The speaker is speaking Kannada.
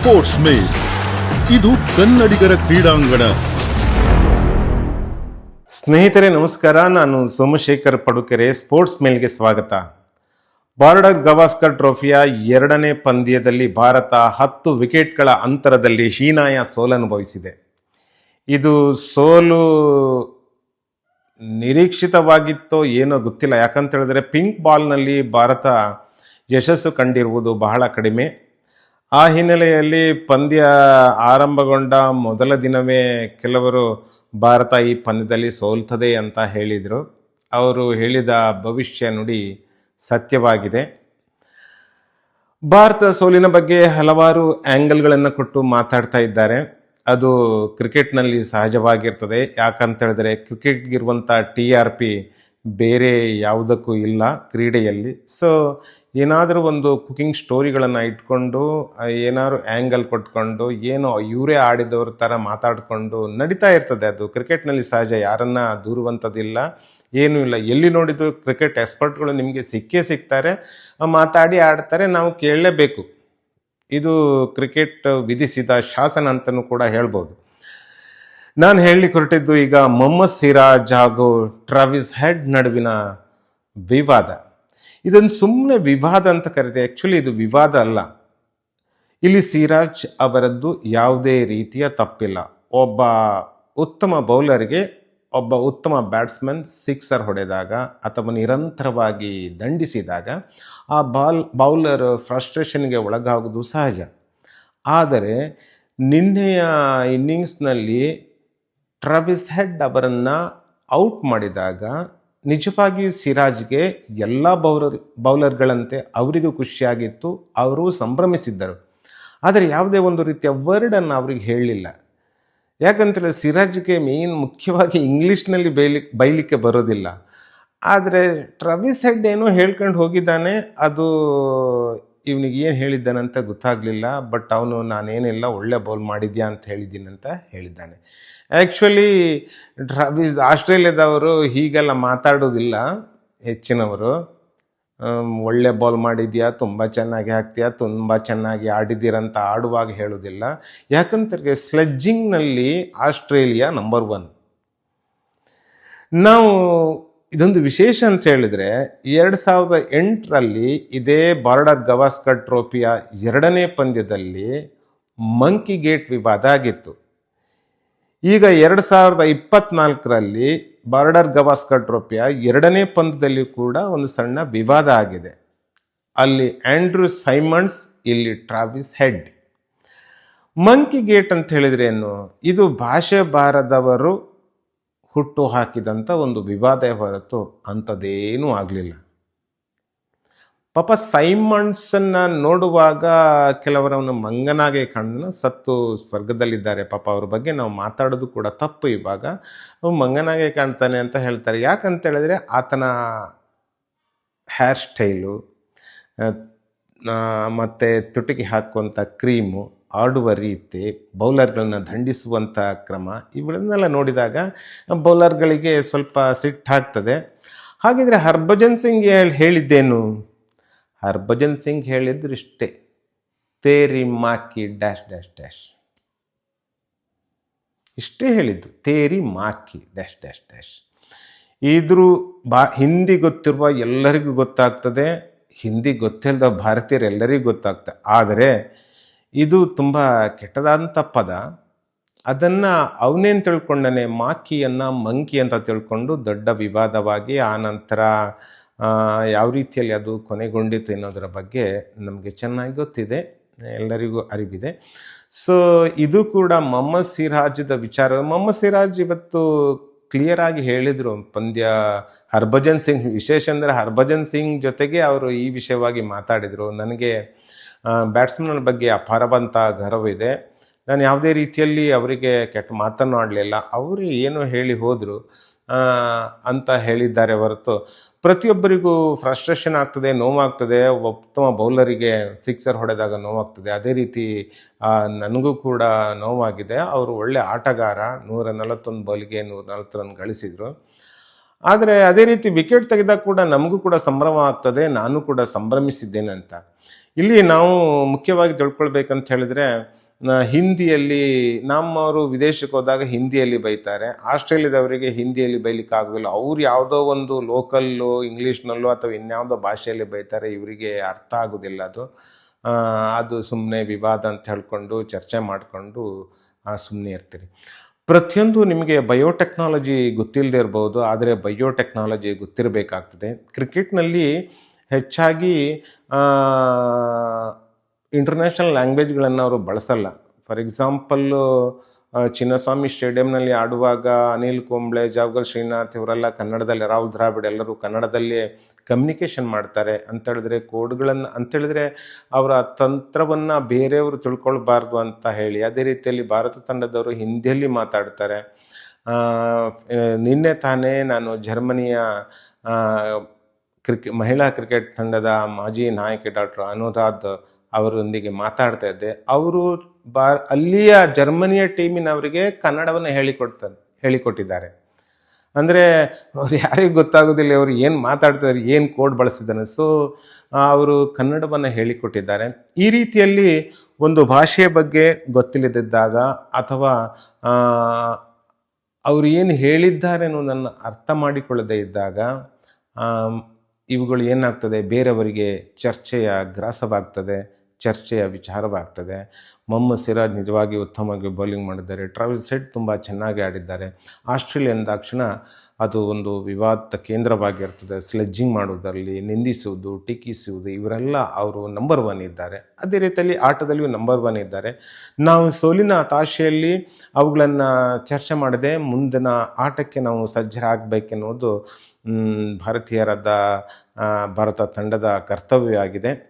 ಸ್ಪೋರ್ಟ್ಸ್ ಮೇಲ್ ಇದು ಕನ್ನಡಿಗರ ಕ್ರೀಡಾಂಗಣ. ಸ್ನೇಹಿತರೆ, ನಮಸ್ಕಾರ. ನಾನು ಸೋಮಶೇಖರ್ ಪಡುಕೆರೆ ಸ್ಪೋರ್ಟ್ಸ್ ಮೇಲ್ಗೆ ಸ್ವಾಗತ. ಬಾರ್ಡರ್ ಗವಾಸ್ಕರ್ ಟ್ರೋಫಿಯ ಎರಡನೇ ಪಂದ್ಯದಲ್ಲಿ ಭಾರತ ಹತ್ತು ವಿಕೆಟ್ಗಳ ಅಂತರದಲ್ಲಿ ಹೀನಾಯ ಸೋಲನುಭವಿಸಿದೆ ಇದು ಸೋಲು ನಿರೀಕ್ಷಿತವಾಗಿತ್ತೋ ಏನೋ ಗೊತ್ತಿಲ್ಲ. ಯಾಕಂತ ಹೇಳಿದ್ರೆ ಪಿಂಕ್ ಬಾಲ್ನಲ್ಲಿ ಭಾರತ ಯಶಸ್ಸು ಕಂಡಿರುವುದು ಬಹಳ ಕಡಿಮೆ. ಆ ಹಿನ್ನೆಲೆಯಲ್ಲಿ ಪಂದ್ಯ ಆರಂಭಗೊಂಡ ಮೊದಲ ದಿನವೇ ಕೆಲವರು ಭಾರತ ಈ ಪಂದ್ಯದಲ್ಲಿ ಸೋಲ್ತದೆ ಅಂತ ಹೇಳಿದರು. ಅವರು ಹೇಳಿದ ಭವಿಷ್ಯ ನುಡಿ ಸತ್ಯವಾಗಿದೆ. ಭಾರತ ಸೋಲಿನ ಬಗ್ಗೆ ಹಲವಾರು ಆ್ಯಂಗಲ್ಗಳನ್ನು ಕೊಟ್ಟು ಮಾತಾಡ್ತಾ ಇದ್ದಾರೆ. ಅದು ಕ್ರಿಕೆಟ್ನಲ್ಲಿ ಸಹಜವಾಗಿರ್ತದೆ. ಯಾಕಂತ ಹೇಳಿದ್ರೆ ಕ್ರಿಕೆಟ್ಗಿರುವಂಥ ಟಿ ಆರ್ ಪಿ ಬೇರೆ ಯಾವುದಕ್ಕೂ ಇಲ್ಲ ಕ್ರೀಡೆಯಲ್ಲಿ. ಸೊ ಏನಾದರೂ ಒಂದು ಕುಕಿಂಗ್ ಸ್ಟೋರಿಗಳನ್ನು ಇಟ್ಕೊಂಡು ಏನಾದ್ರು ಆ್ಯಂಗಲ್ ಕೊಟ್ಕೊಂಡು, ಏನೋ ಇವರೇ ಆಡಿದವ್ರ ಥರ ಮಾತಾಡಿಕೊಂಡು ನಡೀತಾ ಇರ್ತದೆ ಅದು. ಕ್ರಿಕೆಟ್ನಲ್ಲಿ ಸಹಜ, ಯಾರನ್ನ ದೂರುವಂಥದ್ದಿಲ್ಲ, ಏನೂ ಇಲ್ಲ. ಎಲ್ಲಿ ನೋಡಿದ್ರು ಕ್ರಿಕೆಟ್ ಎಕ್ಸ್ಪರ್ಟ್ಗಳು ನಿಮಗೆ ಸಿಕ್ಕೇ ಸಿಗ್ತಾರೆ ಮಾತಾಡಿ ಆಡ್ತಾರೆ, ನಾವು ಕೇಳಲೇಬೇಕು. ಇದು ಕ್ರಿಕೆಟ್ ವಿಧಿಸಿದ ಶಾಸನ ಅಂತಲೂ ಕೂಡ ಹೇಳ್ಬೋದು. ನಾನು ಹೇಳಲಿಕ್ಕೆ ಹೊರಟಿದ್ದು ಈಗ ಮೊಹಮ್ಮದ್ ಸಿರಾಜ್ ಹಾಗೂ ಟ್ರಾವಿಸ್ ಹೆಡ್ ನಡುವಿನ ವಿವಾದ. ಇದನ್ನು ಸುಮ್ಮನೆ ವಿವಾದ ಅಂತ ಕರೀತೆ ಆ್ಯಕ್ಚುಲಿ ಇದು ವಿವಾದ ಅಲ್ಲ. ಇಲ್ಲಿ ಸಿರಾಜ್ ಅವರದ್ದು ಯಾವುದೇ ರೀತಿಯ ತಪ್ಪಿಲ್ಲ. ಒಬ್ಬ ಉತ್ತಮ ಬೌಲರ್ಗೆ ಒಬ್ಬ ಉತ್ತಮ ಬ್ಯಾಟ್ಸ್ಮನ್ ಸಿಕ್ಸರ್ ಹೊಡೆದಾಗ ಅಥವಾ ನಿರಂತರವಾಗಿ ದಂಡಿಸಿದಾಗ ಆ ಬಾಲ್, ಬೌಲರ್ ಫ್ರಸ್ಟ್ರೇಷನ್ಗೆ ಒಳಗಾಗೋದು ಸಹಜ. ಆದರೆ ನಿನ್ನೆಯ ಇನ್ನಿಂಗ್ಸ್ನಲ್ಲಿ ಟ್ರಾವಿಸ್ ಹೆಡ್ ಅವರನ್ನು ಔಟ್ ಮಾಡಿದಾಗ ನಿಜವಾಗಿಯೂ ಸಿರಾಜ್ಗೆ ಎಲ್ಲ ಬೌಲರ್, ಬೌಲರ್ಗಳಂತೆ ಅವರಿಗೂ ಖುಷಿಯಾಗಿತ್ತು, ಅವರು ಸಂಭ್ರಮಿಸಿದ್ದರು. ಆದರೆ ಯಾವುದೇ ಒಂದು ರೀತಿಯ ವರ್ಡನ್ನು ಅವ್ರಿಗೆ ಹೇಳಲಿಲ್ಲ. ಯಾಕಂತೇಳಿ ಸಿರಾಜ್ಗೆ ಮೇನ್ ಮುಖ್ಯವಾಗಿ ಇಂಗ್ಲೀಷ್ನಲ್ಲಿ ಬೈಲಿ, ಬೈಲಿಕ್ಕೆ ಬರೋದಿಲ್ಲ. ಆದರೆ ಟ್ರವಿಸ್ ಹೆಡ್ ಏನೋ ಹೇಳ್ಕೊಂಡು ಹೋಗಿದ್ದಾನೆ, ಅದು ಇವನಿಗೆ ಏನು ಹೇಳಿದ್ದಾನಂತ ಗೊತ್ತಾಗಲಿಲ್ಲ ಬಟ್ ಅವನು ನಾನೇನಿಲ್ಲ ಒಳ್ಳೆ ಬೌಲ್ ಮಾಡಿದ್ಯಾ ಅಂತ ಹೇಳಿದ್ದೀನಂತ ಹೇಳಿದ್ದಾನೆ. ಆ್ಯಕ್ಚುಲಿ ಡ್ರಾವಿಸ್ ಆಸ್ಟ್ರೇಲಿಯಾದವರು ಹೀಗೆಲ್ಲ ಮಾತಾಡೋದಿಲ್ಲ, ಹೆಚ್ಚಿನವರು. ಒಳ್ಳೆ ಬಾಲ್ ಮಾಡಿದ್ಯಾ, ತುಂಬ ಚೆನ್ನಾಗಿ ಹಾಕ್ತೀಯಾ, ತುಂಬ ಚೆನ್ನಾಗಿ ಆಡಿದ್ದೀರಂತ ಆಡುವಾಗ ಹೇಳೋದಿಲ್ಲ. ಯಾಕಂತರಿಗೆ ಸ್ಲೆಜ್ಜಿಂಗ್ನಲ್ಲಿ ಆಸ್ಟ್ರೇಲಿಯಾ ನಂಬರ್ ಒನ್ ನಾವು ಇದೊಂದು ವಿಶೇಷ ಅಂತ ಹೇಳಿದ್ರೆ, ಎರಡು ಸಾವಿರದ ಎಂಟರಲ್ಲಿ ಇದೇ ಬಾರ್ಡರ್ ಗವಾಸ್ಕರ್ ಟ್ರೋಫಿಯ ಎರಡನೇ ಪಂದ್ಯದಲ್ಲಿ ಮಂಕಿ ಗೇಟ್ ವಿವಾದ ಆಗಿತ್ತು. ಈಗ ಎರಡು ಸಾವಿರದ ಇಪ್ಪತ್ನಾಲ್ಕರಲ್ಲಿ ಬಾರ್ಡರ್ ಗವಾಸ್ಕರ್ ಟ್ರೋಫಿಯ ಎರಡನೇ ಪಂದ್ಯದಲ್ಲಿ ಕೂಡ ಒಂದು ಸಣ್ಣ ವಿವಾದ ಆಗಿದೆ. ಅಲ್ಲಿ ಆಂಡ್ರ್ಯೂ ಸೈಮಂಡ್ಸ್ ಇಲ್ಲಿ ಟ್ರಾವಿಸ್ ಹೆಡ್. ಮಂಕಿ ಗೇಟ್ ಅಂತ ಹೇಳಿದ್ರೆ ಏನು? ಇದು ಭಾಷೆ ಬಾರದವರು ಹುಟ್ಟು ಹಾಕಿದಂಥ ಒಂದು ವಿವಾದ ಹೊರತು ಅಂಥದ್ದೇನೂ ಆಗಲಿಲ್ಲ. ಪಾಪ ಸೈಮಂಡ್ಸನ್ನ ನೋಡುವಾಗ ಕೆಲವರನ್ನು ಮಂಗನಾಗೆ ಕಣ್ಣು ಸತ್ತು ಸ್ವರ್ಗದಲ್ಲಿದ್ದಾರೆ. ಪಾಪ ಅವ್ರ ಬಗ್ಗೆ ನಾವು ಮಾತಾಡೋದು ಕೂಡ ತಪ್ಪು ಇವಾಗ. ಅವ್ನು ಮಂಗನಾಗೆ ಕಾಣ್ತಾನೆ ಅಂತ ಹೇಳ್ತಾರೆ. ಯಾಕಂತ ಹೇಳಿದ್ರೆ ಆತನ ಹೇರ್ ಸ್ಟೈಲು ಮತ್ತು ತುಟಿಗೆ ಹಾಕುವಂಥ ಕ್ರೀಮು ಆಡುವ ರೀತಿ, ಬೌಲರ್ಗಳನ್ನ ದಂಡಿಸುವಂಥ ಕ್ರಮ ಇವುಗಳನ್ನೆಲ್ಲ ನೋಡಿದಾಗ ಬೌಲರ್ಗಳಿಗೆ ಸ್ವಲ್ಪ ಸಿಟ್ಟಾಗ್ತದೆ. ಹಾಗಿದ್ರೆ ಹರ್ಭಜನ್ ಸಿಂಗ್ ಹೇಳ್- ಹೇಳಿದ್ದೇನು? ಹರ್ಭಜನ್ ಸಿಂಗ್ ಹೇಳಿದ್ರು ಇಷ್ಟೇ, ತೇರಿ ಮಾಕಿ ಡ್ಯಾಶ್ ಡ್ಯಾಶ್ ಡ್ಯಾಶ್. ಇಷ್ಟೇ ಹೇಳಿದ್ದು, ತೇರಿ ಮಾಕಿ ಡ್ಯಾಶ್ ಡ್ಯಾಶ್ ಡ್ಯಾಶ್. ಇದ್ರೂ ಬಾ, ಹಿಂದಿ ಗೊತ್ತಿರುವ ಎಲ್ಲರಿಗೂ ಗೊತ್ತಾಗ್ತದೆ, ಹಿಂದಿ ಗೊತ್ತಿಲ್ಲದ ಭಾರತೀಯರೆಲ್ಲರಿಗೂ ಗೊತ್ತಾಗ್ತದೆ. ಆದರೆ ಇದು ತುಂಬ ಕೆಟ್ಟದಾದಂಥ ಪದ. ಅದನ್ನು ಅವನೇನು ತಿಳ್ಕೊಂಡನೆ? ಮಾಕಿಯನ್ನು ಮಂಕಿ ಅಂತ ತಿಳ್ಕೊಂಡು ದೊಡ್ಡ ವಿವಾದವಾಗಿ ಆ ನಂತರ ಯಾವ ರೀತಿಯಲ್ಲಿ ಅದು ಕೊನೆಗೊಂಡಿತು ಅನ್ನೋದರ ಬಗ್ಗೆ ನಮಗೆ ಚೆನ್ನಾಗಿ ಗೊತ್ತಿದೆ. ಎಲ್ಲರಿಗೂ ಅರಿವಿದೆ. ಸೊ ಇದು ಕೂಡ ಮೊಹಮ್ಮದ್ ಸಿರಾಜ್ದ ವಿಚಾರ. ಮೊಹಮ್ಮದ್ ಸಿರಾಜ್ ಇವತ್ತು ಕ್ಲಿಯರ್ ಆಗಿ ಹೇಳಿದರು. ಪಂದ್ಯ ಹರ್ಭಜನ್ ಸಿಂಗ್, ವಿಶೇಷ ಅಂದರೆ ಹರ್ಭಜನ್ ಸಿಂಗ್ ಜೊತೆಗೆ ಅವರು ಈ ವಿಷಯವಾಗಿ ಮಾತಾಡಿದರು. ನನಗೆ ಬ್ಯಾಟ್ಸ್ಮನ್ ಬಗ್ಗೆ ಅಪಾರವಂತ ಗೌರವಿದೆ ನಾನು ಯಾವುದೇ ರೀತಿಯಲ್ಲಿ ಅವರಿಗೆ ಕೆಟ್ಟ ಮಾತನ್ನು ಆಡಲಿಲ್ಲ. ಅವರು ಏನು ಹೇಳಿ ಹೋದರು ಅಂತ ಹೇಳಿದ್ದಾರೆ ಹೊರತು ಪ್ರತಿಯೊಬ್ಬರಿಗೂ ಫ್ರಸ್ಟ್ರೇಷನ್ ಆಗ್ತದೆ, ನೋವಾಗ್ತದೆ. ಉತ್ತಮ ಬೌಲರಿಗೆ ಸಿಕ್ಸರ್ ಹೊಡೆದಾಗ ನೋವಾಗ್ತದೆ. ಅದೇ ರೀತಿ ನನಗೂ ಕೂಡ ನೋವಾಗಿದೆ. ಅವರು ಒಳ್ಳೆ ಆಟಗಾರ. ನೂರ ನಲವತ್ತೊಂದು ಬೌಲ್ಗೆ ನೂರ ನಲವತ್ತು ರನ್ ಗಳಿಸಿದರು. ಆದರೆ ಅದೇ ರೀತಿ ವಿಕೆಟ್ ತೆಗೆದಾಗ ಕೂಡ ನಮಗೂ ಕೂಡ ಸಂಭ್ರಮ ಆಗ್ತದೆ. ನಾನು ಕೂಡ ಸಂಭ್ರಮಿಸಿದ್ದೇನೆ ಅಂತ. ಇಲ್ಲಿ ನಾವು ಮುಖ್ಯವಾಗಿ ತಿಳ್ಕೊಳ್ಬೇಕಂತ ಹೇಳಿದ್ರೆ ಹಿಂದಿಯಲ್ಲಿ ನಮ್ಮವರು ವಿದೇಶಕ್ಕೆ ಹೋದಾಗ ಹಿಂದಿಯಲ್ಲಿ ಬೈತಾರೆ. ಆಸ್ಟ್ರೇಲಿಯಾದವರಿಗೆ ಹಿಂದಿಯಲ್ಲಿ ಬೈಲಿಕ್ಕೆ ಆಗೋದಿಲ್ಲ. ಅವ್ರು ಯಾವುದೋ ಒಂದು ಲೋಕಲ್ಲು, ಇಂಗ್ಲೀಷ್ನಲ್ಲೋ ಅಥವಾ ಇನ್ಯಾವುದೋ ಭಾಷೆಯಲ್ಲಿ ಬೈತಾರೆ, ಇವರಿಗೆ ಅರ್ಥ ಆಗೋದಿಲ್ಲ ಅದು. ಅದು ಸುಮ್ಮನೆ ವಿವಾದ ಅಂತ ಹೇಳ್ಕೊಂಡು, ಚರ್ಚೆ ಮಾಡಿಕೊಂಡು ಸುಮ್ಮನೆ ಇರ್ತೀರಿ. ಪ್ರತಿಯೊಂದು ನಿಮಗೆ ಬಯೋಟೆಕ್ನಾಲಜಿ ಗೊತ್ತಿಲ್ಲದೆ ಇರ್ಬೋದು, ಆದರೆ ಬಯೋಟೆಕ್ನಾಲಜಿ ಗೊತ್ತಿರಬೇಕಾಗ್ತದೆ. ಕ್ರಿಕೆಟ್ನಲ್ಲಿ ಹೆಚ್ಚಾಗಿ ಇಂಟರ್ನ್ಯಾಷನಲ್ ಲ್ಯಾಂಗ್ವೇಜ್ಗಳನ್ನು ಅವರು ಬಳಸಲ್ಲ. ಫಾರ್ ಎಕ್ಸಾಂಪಲ್ಲು ಚಿನ್ನಸ್ವಾಮಿ ಸ್ಟೇಡಿಯಂನಲ್ಲಿ ಆಡುವಾಗ ಅನಿಲ್ ಕುಂಬ್ಳೆ, ಜಾವಗಲ್ ಶ್ರೀನಾಥ್ ಇವರೆಲ್ಲ ಕನ್ನಡದಲ್ಲಿ, ರಾಹುಲ್ ದ್ರಾವಿಡ್ ಎಲ್ಲರೂ ಕನ್ನಡದಲ್ಲಿ ಕಮ್ಯುನಿಕೇಷನ್ ಮಾಡ್ತಾರೆ. ಅಂತ ಹೇಳಿದ್ರೆ ಕೋಡ್ಗಳನ್ನು ಅಂತೇಳಿದ್ರೆ ಅವರ ತಂತ್ರವನ್ನು ಬೇರೆಯವರು ತಿಳ್ಕೊಳ್ಬಾರ್ದು ಅಂತ ಹೇಳಿ, ಅದೇ ರೀತಿಯಲ್ಲಿ ಭಾರತ ತಂಡದವರು ಹಿಂದಿಯಲ್ಲಿ ಮಾತಾಡ್ತಾರೆ. ನಿನ್ನೆ ತಾನೇ ನಾನು ಜರ್ಮನಿಯ ಕ್ರಿಕೆ, ಮಹಿಳಾ ಕ್ರಿಕೆಟ್ ತಂಡದ ಮಾಜಿ ನಾಯಕಿ ಡಾಕ್ಟರ್ ಅನುದಾದ್ ಅವರೊಂದಿಗೆ ಮಾತಾಡ್ತಾ ಇದ್ದೆ. ಅವರು ಬಾ, ಅಲ್ಲಿಯ ಜರ್ಮನಿಯ ಟೀಮಿನವರಿಗೆ ಕನ್ನಡವನ್ನು ಹೇಳಿಕೊಡ್ತ, ಹೇಳಿಕೊಟ್ಟಿದ್ದಾರೆ. ಅಂದರೆ ಅವ್ರು ಯಾರಿಗೂ ಗೊತ್ತಾಗೋದಿಲ್ಲ ಅವರು ಏನು ಮಾತಾಡ್ತಿದ್ದಾರೆ ಏನು ಕೋಡ್ ಬಳಸಿದ್ದಾನೆ ಸೊ ಅವರು ಕನ್ನಡವನ್ನು ಹೇಳಿಕೊಟ್ಟಿದ್ದಾರೆ. ಈ ರೀತಿಯಲ್ಲಿ ಒಂದು ಭಾಷೆಯ ಬಗ್ಗೆ ಗೊತ್ತಿಲ್ಲದಿದ್ದಾಗ ಅಥವಾ ಅವರು ಏನು ಹೇಳಿದ್ದಾರೆ ಅನ್ನೋದನ್ನು ಅರ್ಥ ಮಾಡಿಕೊಳ್ಳದೇ ಇದ್ದಾಗ ಇವುಗಳು ಏನಾಗ್ತದೆ? ಬೇರೆಯವರಿಗೆ ಚರ್ಚೆಯ ಗ್ರಾಸವಾಗ್ತದೆ. ಚರ್ಚೆಯ ವಿಚಾರವಾಗ್ತದೆ. ಮೊಮ್ಮ ಸಿರಾಜ್ ನಿಜವಾಗಿ ಉತ್ತಮವಾಗಿ ಬೌಲಿಂಗ್ ಮಾಡಿದ್ದಾರೆ. ಟ್ರಾವೆಲ್ ಸೆಟ್ ತುಂಬ ಚೆನ್ನಾಗಿ ಆಡಿದ್ದಾರೆ. ಆಸ್ಟ್ರೇಲಿಯಾ ಅಂದಾಕ್ಷಣ ಅದು ಒಂದು ವಿವಾದ ಕೇಂದ್ರವಾಗಿರ್ತದೆ. ಸ್ಲೆಜ್ಜಿಂಗ್ ಮಾಡೋದರಲ್ಲಿ ನಿಂದಿಸುವುದು, ಟೀಕಿಸುವುದು, ಇವರೆಲ್ಲ ಅವರು ನಂಬರ್ ಒನ್ ಇದ್ದಾರೆ. ಅದೇ ರೀತಿಯಲ್ಲಿ ಆಟದಲ್ಲಿಯೂ ನಂಬರ್ ಒನ್ ಇದ್ದಾರೆ. ನಾವು ಸೋಲಿನ ತಾಷೆಯಲ್ಲಿ ಅವುಗಳನ್ನು ಚರ್ಚೆ ಮಾಡದೆ ಮುಂದಿನ ಆಟಕ್ಕೆ ನಾವು ಸಜ್ಜರಾಗಬೇಕೆನ್ನುವುದು ಭಾರತೀಯರಾದ ಭಾರತ ತಂಡದ ಕರ್ತವ್ಯ ಆಗಿದೆ